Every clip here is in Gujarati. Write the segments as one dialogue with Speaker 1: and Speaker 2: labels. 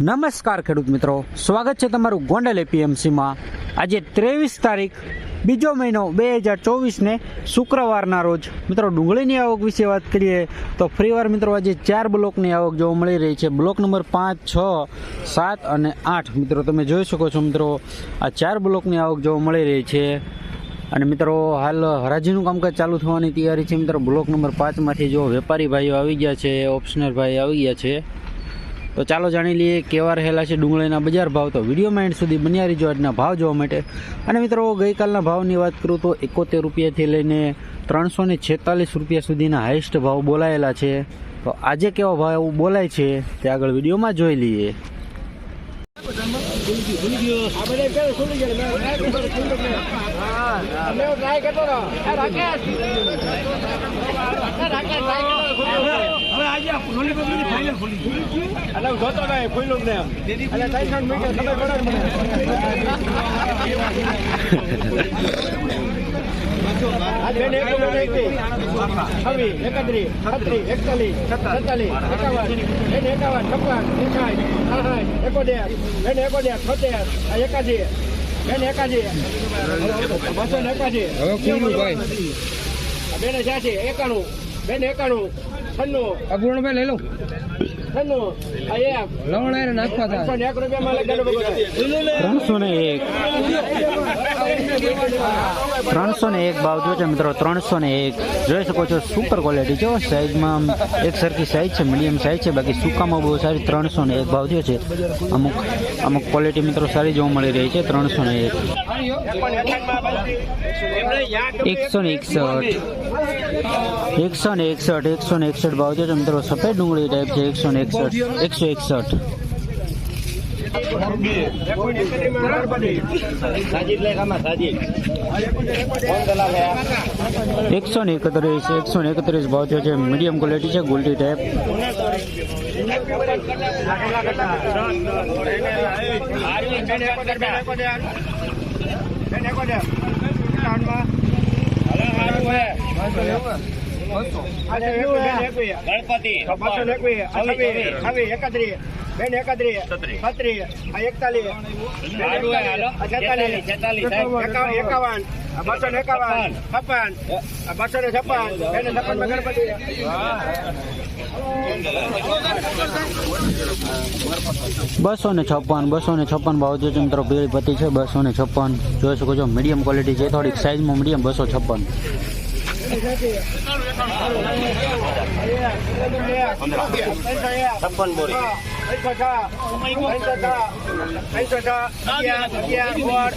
Speaker 1: નમસ્કાર ખેડૂત મિત્રો. સ્વાગત છે તમારું ગોંડલ એપીએમસીમાં આજે ત્રેવીસ તારીખ, બીજો મહિનો બે હજાર ચોવીસને શુક્રવારના રોજ. મિત્રો, ડુંગળીની આવક વિશે વાત કરીએ તો ફરીવાર મિત્રો, આજે ચાર બ્લોકની આવક જોવા મળી રહી છે. બ્લોક નંબર પાંચ, છ, સાત અને આઠ. મિત્રો, તમે જોઈ શકો છો મિત્રો, આ ચાર બ્લોકની આવક જોવા મળી રહી છે. અને મિત્રો, હાલ હરાજીનું કામકાજ ચાલુ થવાની તૈયારી છે. મિત્રો, બ્લોક નંબર પાંચમાંથી જો વેપારી ભાઈઓ આવી ગયા છે ઓપ્શનર ભાઈ આવી ગયા છે તો ચાલો જાણી લઈએ કેવા રહેલા છે ડુંગળીના બજાર ભાવ. તો વિડીયોમાં એન્ડ સુધી બન્યા રહીજો આજના ભાવ જોવા માટે. અને મિત્રો, ગઈકાલના ભાવની વાત કરું તો એકોતેર રૂપિયાથી લઈને ત્રણસો ને છેતાલીસ રૂપિયા સુધીના હાઈએસ્ટ ભાવ બોલાયેલા છે. તો આજે કેવા ભાવ બોલાય છે તે આગળ વિડીયોમાં જોઈ લઈએ.
Speaker 2: હવે આજે આ લોલી પબ્લિક ફાઇનલ ખુલી એટલે હું જોતો નહીં ખુલ્લું ને એટલે ત્રણ મીટર ખબર પડે. છવ્વીસ, એકત્રીસ, છત્રીસ, એકતાલીસ, સત્તાલીસ, એકાવન, બેન એકાવન, છપ્પન, એકાઠ, આઠ, એકોતેર, બેન એકોતેર, છોતેર, એકાદી બેન એકાદી બસો એકાદી એકાશી. આ બેન છ્યાસી, એકાણું, બેન એકાણું,
Speaker 3: અપૂર્ણભાઈ લઈ લો.
Speaker 2: છન્નું, આ એક,
Speaker 3: લવણ નાખવા.
Speaker 1: ત્રણસો ને એક. ત્રણસો ને એક ભાવ જો છે મિત્રો, ત્રણસો ને એક. જોઈ શકો છો સુપર ક્વોલિટી છે સાઈઝમાં એક સરખી સાઈઝ છે મીડિયમ સાઈઝ છે, બાકી સુકામાં બહુ સારી ત્રણસો ને એક ભાવ જો છે. અમુક અમુક ક્વોલિટી મિત્રો સારી જોવા મળી રહી છે, ત્રણસો ને એક. એકસો ને એકસઠ. એકસો ને એકસઠ, એકસો ને એકસઠ ભાવ જો છે મિત્રો, સફેદ ડુંગળી ટાઈપ છે, એકસો ને એકસઠ. એકસો એકસઠ. એકસો ને એકત્રીસ એકસો ને એકત્રીસ ભાવ થયો છે મીડિયમ ક્વોલિટી છે ગોલ્ડી ટાઈપ
Speaker 2: બસો ને એકવીસ છવ્વીસ છવ્વીસ. એકત્રીસ. બેન એકત્રીસ છત્રીસ એકતાલીસ. એકાવન એકાવન. બસો ને એકાવન છપ્પન. આ બસો ને છપ્પન. બેન છપ્પન ગણપતિ.
Speaker 1: બસો ને છપ્પન બસો ને છપ્પન ભાવ થયો છે મિત્રો પીળી પત્તી છે બસો ને છપ્પન. જોઈ શકો છો મીડિયમ ક્વોલિટી છે થોડીક સાઈઝમાં મીડિયમ બસો છપ્પન.
Speaker 2: છપ્પન બોરી. છ ત્રણસો છ અગિયાર અગિયાર ફોર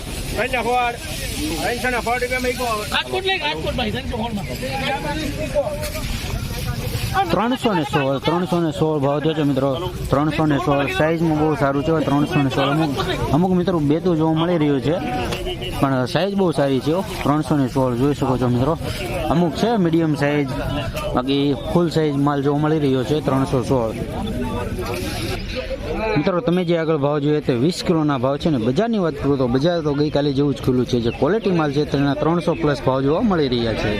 Speaker 2: ત્રણસો ને
Speaker 1: સોળ ત્રણસો ને સોળ ભાવ થયો મિત્રો. ત્રણસો ને સોળ, સાઈઝમાં બહુ સારું છે ત્રણસો ને સોળ. અમુક અમુક મિત્રો બે તો જોવા મળી રહ્યું છે, પણ સાઈઝ બહુ સારી છે ત્રણસો ને સોળ જોઈ શકો છો મિત્રો. અમુક છે મીડિયમ સાઈઝ, બાકી ફૂલ સાઈઝ માલ જોવા મળી રહ્યો છે ત્રણસો સોળ. મિત્રો, તમે જે આગળ ભાવ જોઈએ તે વીસ કિલોના ભાવ છે ને, બજારની વાત કરું તો બજાર તો ગઈકાલે જેવું જ ખુલ્લું છે. જે ક્વોલિટી માલ છે તેના ત્રણસો પ્લસ ભાવ જોવા મળી રહ્યા છે.